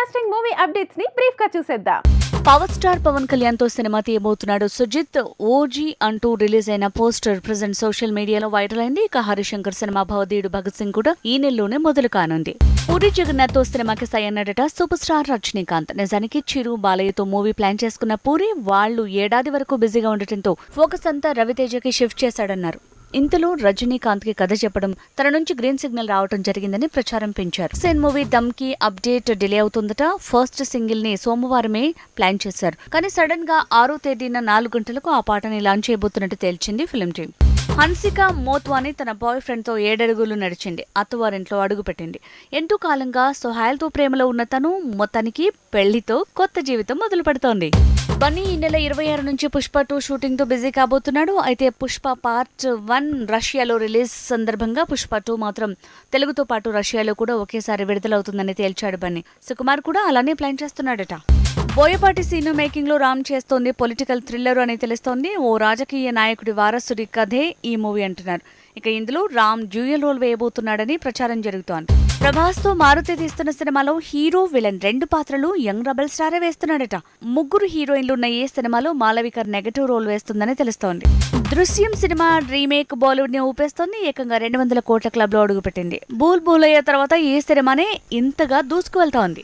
Interesting movie అప్డేట్స్ని బ్రీఫ్గా చూసేద్దాం. Power star Pawan కళ్యాణ్తో సినిమా తీయబోతున్నాడు సుజిత్. ఓజీ అంటూ రిలీజ్ అయిన పోస్టర్ ప్రజెంట్ సోషల్ మీడియాలో వైరల్ అయింది. ఇక హరిశంకర్ సినిమా భవదీయుడు భగత్ సింగ్ కూడా ఈ నెలలోనే మొదలు కానుంది. పూరి జగన్నాథ్తో సినిమాకి సై అన్నాడట సూపర్ స్టార్ రజనీకాంత్. నిజానికి చిరు బాలయ్యతో మూవీ ప్లాన్ చేసుకున్న పూరి వాళ్ళు ఏడాది వరకు బిజీగా ఉండటంతో ఫోకస్ అంతా రవితేజకి షిఫ్ట్ చేశాడన్నారు. ఇంతలో రజనీకాంత్కి కథ చెప్పడం తన నుంచి గ్రీన్ సిగ్నల్ రావడం జరిగిందని ప్రచారం పెంచారు. Sen movie Dhamki update delay అవుతుందట. First సింగిల్ని సోమవారమే ప్లాన్ చేశారు. కానీ సడన్గా ఆరో తేదీన నాలుగు గంటలకు ఆ పాటని లాంచ్ చేయబోతున్నట్టు తేల్చింది ఫిల్మ్ టీం హన్సిక మోత్వాని తన బాయ్ ఫ్రెండ్తో ఏడడుగులు నడిచింది. అత్తవారింట్లో అడుగుపెట్టింది ఎంతో కాలంగా సొహాయల్తో ప్రేమలో ఉన్న తను మొత్తానికి పెళ్ళితో కొత్త జీవితం మొదలు పెడుతోంది. బన్నీ ఈ నెల ఇరవై ఆరు నుంచి పుష్ప టూ షూటింగ్తో బిజీ కాబోతున్నాడు. అయితే పుష్ప పార్ట్ వన్ రష్యాలో రిలీజ్ సందర్భంగా పుష్ప టూ మాత్రం తెలుగుతో పాటు రష్యాలో కూడా ఒకేసారి విడుదలవుతుందని తేల్చాడు బన్నీ. సుకుమార్ కూడా అలానే ప్లాన్ చేస్తున్నాడట. బోయపాటి సీను మేకింగ్లో రామ్ చేస్తోంది పొలిటికల్ థ్రిల్లర్ అని తెలుస్తోంది. ఓ రాజకీయ నాయకుడి వారసుడి కథే ఈ మూవీ అంటున్నారు. ఇక ఇందులో రామ్ డ్యూయల్ రోల్ వేయబోతున్నాడని ప్రచారం జరుగుతోంది. ప్రభాస్తో మారుతి తీస్తున్న సినిమాలో హీరో విలన్ రెండు పాత్రలు యంగ్ రెబల్ స్టారే వేస్తున్నాడట. ముగ్గురు హీరోయిన్లు ఉన్న ఏ సినిమాలో మాలవికర్ నెగటివ్ రోల్ వేస్తుందని తెలుస్తోంది. దృశ్యం సినిమా రీమేక్ బాలీవుడ్ని ఊపేస్తోంది. ఏకంగా రెండు వందల కోట్ల క్లబ్లో అడుగుపెట్టింది. బూల్ బూల్ అయ్యే తర్వాత ఈ సినిమానే ఇంతగా దూసుకువెళ్తోంది.